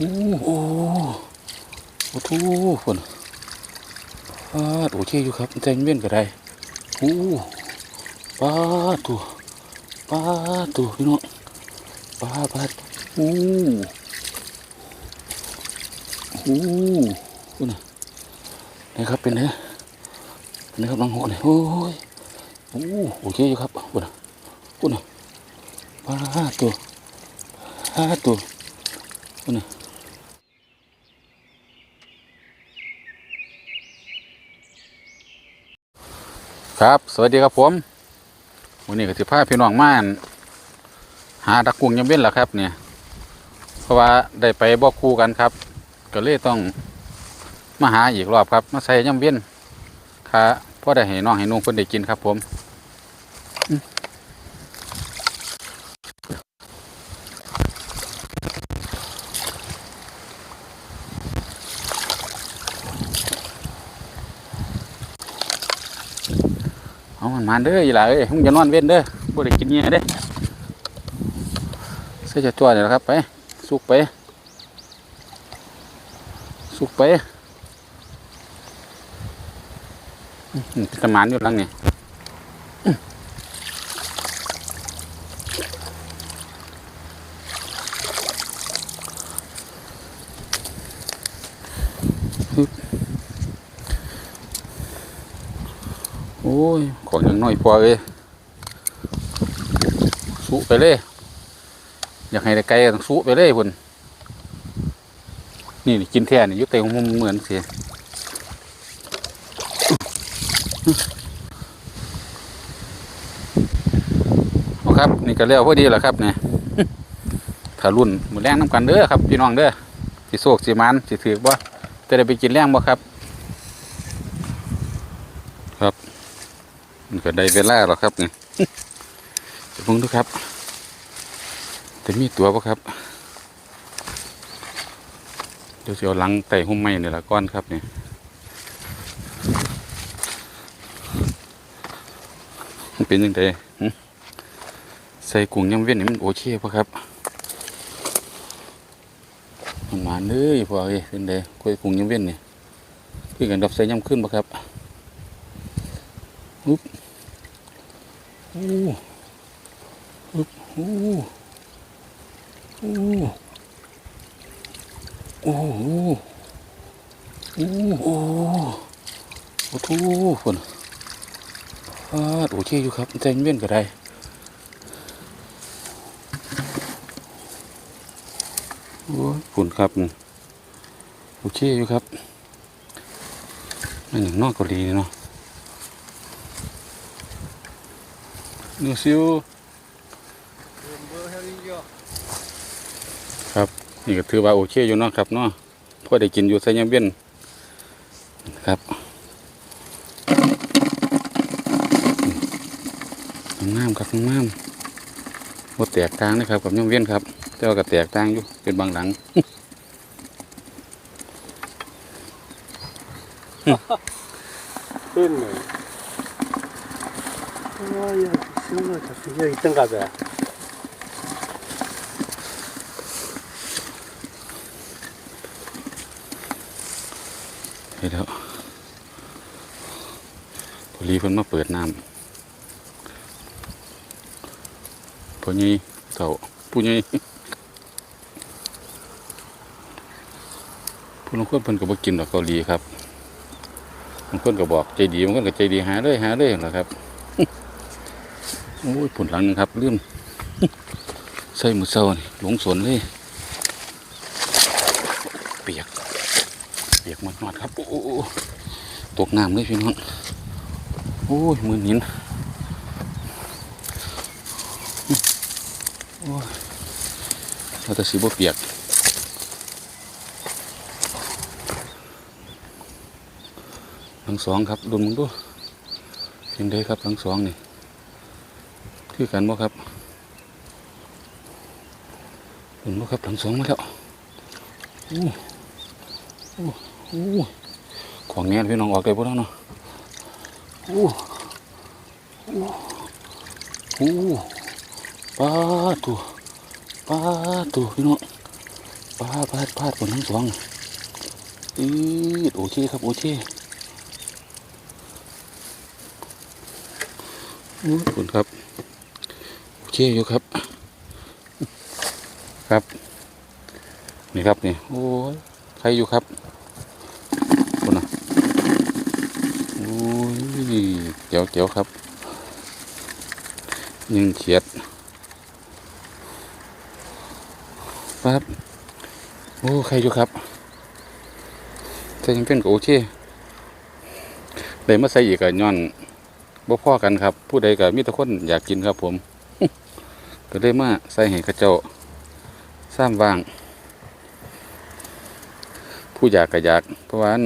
โอ้โอ้โอ้ทูฝนปาดโอเคอยู่ครับใจเย็นก็ได้โอ้ปาดตัวปาดตัวพี่น้องปาดปาดโอ้โอ้คุณน่ะนี่ครับเป็นไงเป็นไงครับลังหกเลยโอ้ยโอ้โอเคอยู่ครับคุณน่ะคุณน่ะปาดตัวปาดตัวคุณน่ะ ครับ สวัสดีครับผมวันนี้ก็สิพาพี่น้องมานหาตะกุงยำเว้นล่ะครับ เนี่ย เพราะว่าได้ไปบอกคู่กันครับ ก็เลยต้องมาหาอีกรอบครับ มาใส่ยำเว้นค่ะพ่อได้ให้น้องให้นุ่งเพิ่นได้กินครับผมอืมเอา มาเด้ออีหล่าเอ้ยมึงจะนอนเว้นเด้อบ่ได้กินเงี้ยเด้เส่จะตัวนี่ยครับไป สุกไป สุกไปอื้อหือเป็นตะมานอยู่หลังนี่อื้อฮึบโอ้ยของยังน้อยพอเลยสุไปเลย อยากให้ได้ไกลต้องสุไปเลยพุ่นนี่กินแท่นี่ยุเตงมุมเหมือนเสียเอาครับนี่ก็เลี้ยวพอดีแหละครับเนี่ยถ้ารุ่นมือแรงน้ำกันเด้อครับพี่น้องเด้อสิโศกสิมันสิถือบ่จะได้ไปกินแรงบ่ครับ ครับ มันก็ได้เวลาแล้วครับนี่ยพิ่งดูครับจะมีตัวบ่ครับ เดี๋ยวสิเอาหลังไต่หุ้มไม้นี่ยละก้อนครับเนี่มันเป็นยังไงใส่กุ้งยำเว้นนี่มันโอเคปะครับมันหวานเลยพอเอ้ยเป็นไงกล้วยกุ้งยำเว้นนี่คือกันดับใส่ยำขึ้นปะครับ อุ๊บอู้อุ๊บอู้อู้โอ้โหโอ้โหโอ้โหฝนฟาดโอเคอยู่ครับใจเย็นก็ได้โอ้ยฝนครับโอเคอยู่ครับมันอย่างนอกเกาหลีเนาะ ดูซิวครับ นี่ก็ถือว่าโอเคอยู่นาะครับเนาะพอได้กินอยู่ใส่ยังเบี้ยนครับน้ำครับน้ำว่าแตกทางนะครับกับยังเบี้ยนครับเจ้าก็แตกทางอยู่เป็นบางหลังขึ้นเลย 여기 있던가 봐. เห็นแล้วพอลีเพิ่นมาเปิดน้ำพอนี้เถ่าผู้นี้ผู้ลางคนเพิ่นก็บ่กินดอกเกาหลีครับบางคนก็บอกใจดีบางคนก็ใจดีหาเลยหาเลยนั่นแหละครับ โ อ้ยผลหลังนึงครับลืมใส่มือเศร้านี่หลงสนเลย เปียก เปียกหมดหมดครับ โอ้โหตกน้ำเลยพี่น้อง โอ้ย มือหินโอ้ยเราจะสีบ่เปียกทั้งสองครับดูมึงดูเห็นได้ครับทั้งสองนี่ คือกันบ่ครับดูบ่ครับทั้งสองมาแล้วโอ้โอ้โอ้ของแน่พี่น้องออกเลยพวกเราเนาะโอ้โอ้โอ้ปาตัวปาตัวพี่น้องปาดปาดปาดคนทั้งสองอืดโอเคครับโอเคอู้คุณครับ เคอยู่ครับ ครับ นี่ครับนี่โอ้ยใครอยู่ครับคนน่ะโอ้ยเจ๋วเจ๋วครับ ยิงเฉียดครับโอ้ใครอยู่ครับแต่ยังเป็นกับโอเคเลยมาใส่อีกกับย้อนบ่พ่อกันครับ ผู้ใดกับมีแต่คนอยากกินครับผม ก็เลยมาใส่ให้เข้าเจ้าสร้างว่าง ผู้อยากก็อยาก เพราะว่าน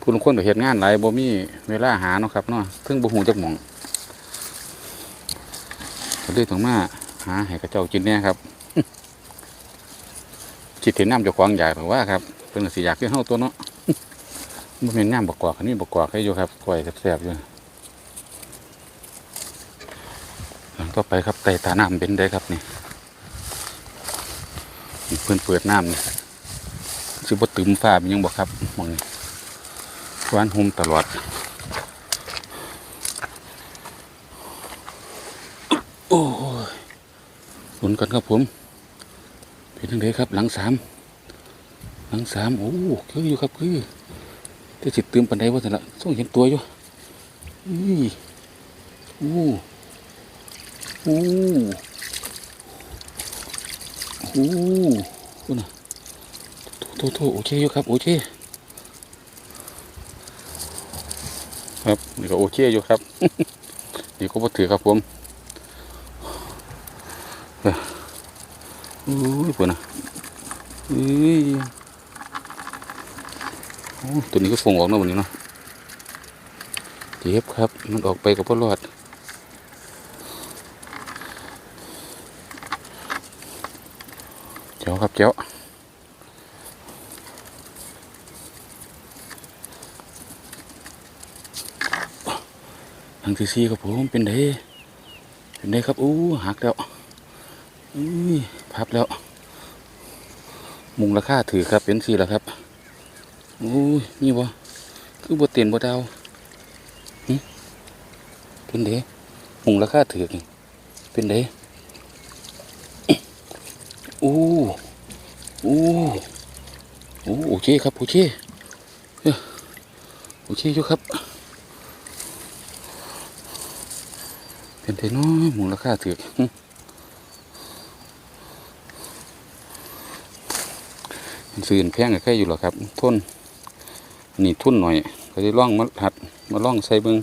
ผู้ลงคนก็เฮ็ดงานหลายบ่มีเวลาหาเนาะครับเนาะถึงบ่ฮู้จักหม่องก็เลยต้องมาหาให้กระเจ้ากินแน่ครับคิดถึงน้ำจ้าของอยากหรือว่าครับเพิ่นสิอยากคือเฮาตัวเนาะบ่แม่นน้ำบักกอกอันนี้บักกอกให้อยู่ครับก้อยแซ่บๆอยู่ หลังต่อไปครับไต่ตาน้ำเป็นได้ครับนี่เพิ่อนเปิดน้ำนี่สิบ่ตึมฟ้าเป็นยังบ่ครับมองนี้วานหุมตลอด โอ้ยหนุนกันครับผมเป็นทังไดครับ หลังสามหลังสามโอ้คืออยู่ครับคือแต่สิตตึมปันไดว่าแต่ละส่งเห็นตัวอยู่อุ้ยโอ้โอ้โอ้คุณน่ะโทษโทษโอเคอยู่ครับ โอเค ครับนี่ก็โอเคอยู่ครับนี่ก็บ่ถือครับผมเอ้ออุ้ยปุ่นะอุ้ยตัวนี้ก็ฟงออกนาะวันนี้เนาะเจ็บครับ มันออกไปกับพ่อรอด เจ้าครับเจ้าทางที่สี่ครับผมเป็นไดเป็นไดครับอู้หักแล้วอุ้ยพับแล้ว มุงราคาถือครับเป็นสี่แล้วครับอู้ยนี่บ่คือบ่เตียนบ่ดาวเป็นไดมุงราคาถือเป็นได อู้อู้อู้โอเคครับโอเคโอเคอยู่ครับ เป็นเทน้อยมูลค่าถือหึมันแพงกับแค่อยู่หรอครับทุนนี่ทุนหน่อยก็ได้ล่องมาหัดมาล่องใส่เบิง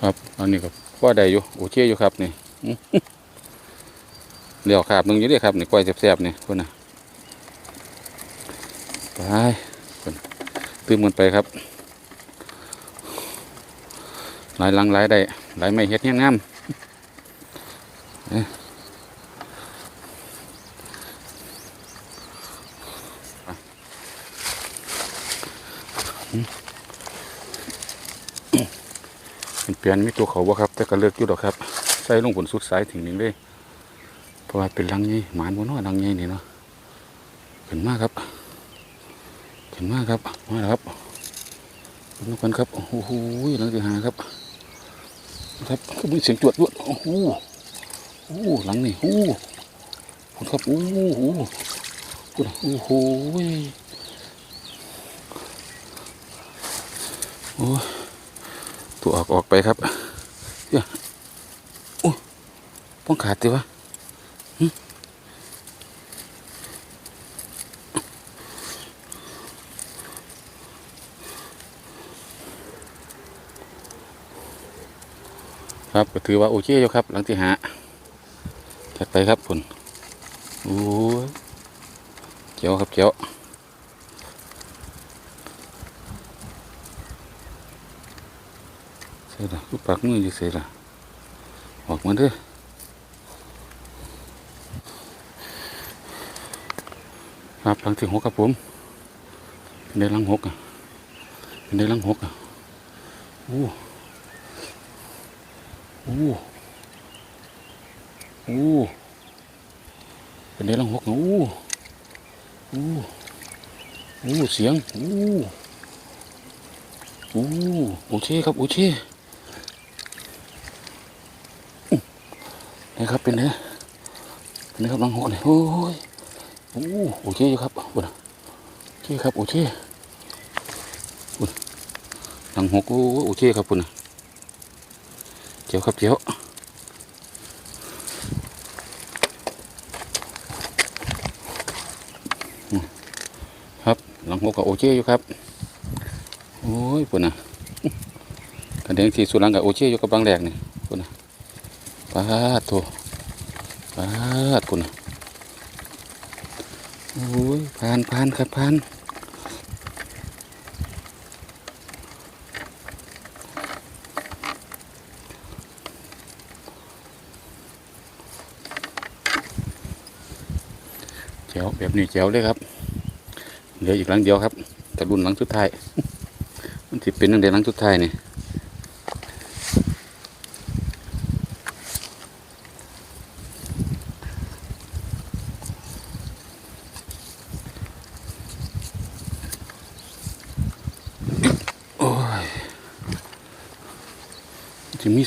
ครับ อั นนี้ก็ว่อได้อยู่โอเคอยู่ครับนี่เดี๋ยวขาบนึงอยู่ด้วยครับนี่กล้วยแสบๆนี่คนนะไปคนตื้มมันไปครับหลายลังหลายได้หลายไม่เฮ็ดเงี้ยงามเอ๊ะหืมเป็นเปลี่ยนมีตัวเขาบ่ครับ แต่ก็เลือกอยู่ดอกครับ ใส่ลงบนสุดสายถึงหนึ่งเลยเพราะว่าเป็นลังนี้หมานบนน้อลังนี้นี่เนาะขึ้นมากครับเห็นมากครับมาแล้วครับดูกันครับโอ้โหลังที่หาครับ ครับก็มีเสียงจวดด้วยโอ้โหโอ้หลังนี่โอ้โหคุณครับโอ้โหคุณโอ้โหโอ้ัวออกออกไปครับเดี๋ยวโอ้ป้องขาดติวะครับก็ถือว่าโอเคอยู่ครับ หลังที่หาจัดไปครับผลโอ้ยเจียวครับเจียว เสร็จละกูปากมืออยู่เสร็จละออกมาเด้อครับหลังที่หกครับผมเป็นได้หลังหกอะเป็นได้หลังหกอะโอ้โอ้โอ้เป็นไงลังหกนะโอ้โอ้โอ้เสียงโอ้โอ้โอเคครับโอเคอื้อ นะครับเป็นไงเป็นไงครับลังหกเนี่ยโอ้ยโอ้โอเคอยู่ครับบุญโอเคครับโอเคบุญลังหกโอ้โอเคครับบุญเจียวครับเจียวครับลังหกก็โอเคอยู่ครับโอ้ยปุ่นนะกันเด้งที่สุดลังก็โอเคอยู่กับบางแรกนี่ปุ่นนะ ปาดโถปาดปุ่นนะโอ้ยผ่านผ่านครับผ่านแจ๋วแบบนี้แจ๋วเลยครับเหลืออีกหลังเดียวครับ แต่รุ่นหลังสุดท้าย มันสิเป็นตั้งแต่หลังสุดท้ายนี่โอ้ย จะมี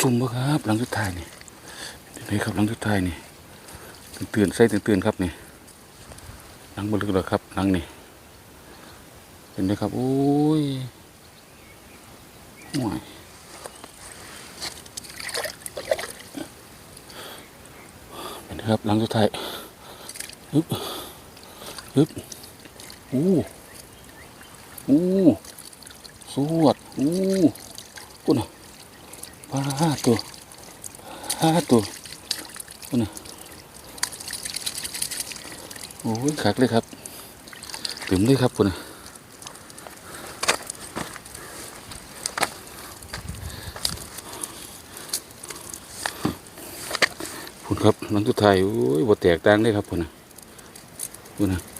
สุ่มบ่ครับ หลังสุดท้ายนี่เดี๋ยวครับหลังสุดท้ายนี่เตื่นใส่เตื่นครับนี่หลังบลึกเลยครับหลังนี่เห็นไหมครับโอ้ยห่วยเห็นไหมครับหลังสุดท้ายฮึบฮึบอู้อู้สวดอู้ปุ่นน่ะ ปลาห้าตัวห้าตัวนน่ะโอ้ยคักเลยครับตึมเลยครับคุณคุณครับหลังสุดท้ายโอ้ยบ่แตกต่างเลยครับคุณนะคุณนะ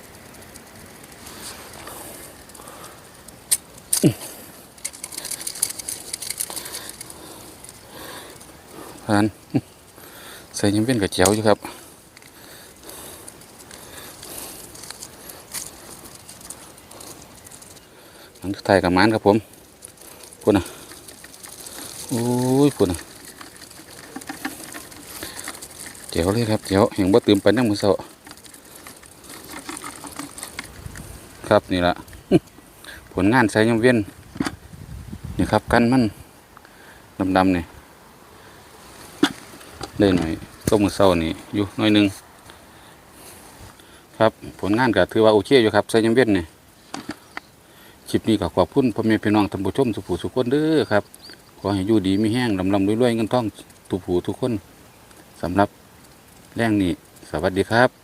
ผ่านใส่ยังเป็นกระเจียวอยู่ครับหลังไทายกับมันครับผมพูดนะโอ้ยพูดนะเจียวเลยครับเจียวแห่งบ่ตื่มไปนั่งมือเสาครับนี่ละผลงานใส่ยำเวียนนี่ครับกันมันดำๆนี่เได้หน่อยก็มือเศร้านี่อยู่หน่อยนึงครับผลงานก็ถือว่าโอเคอยู่ครับใส่ยำเวียนนี่คลิปนี้ก็ขอบคุณพ่อแม่พี่น้องท่านผู้ชมสุผู้สุขคนเด้อครับขอให้อยู่ดีมีแห้งลำลำรวยๆเงินทองทุกผู้ทุกคนสำหรับแรงนี้สวัสดีครับ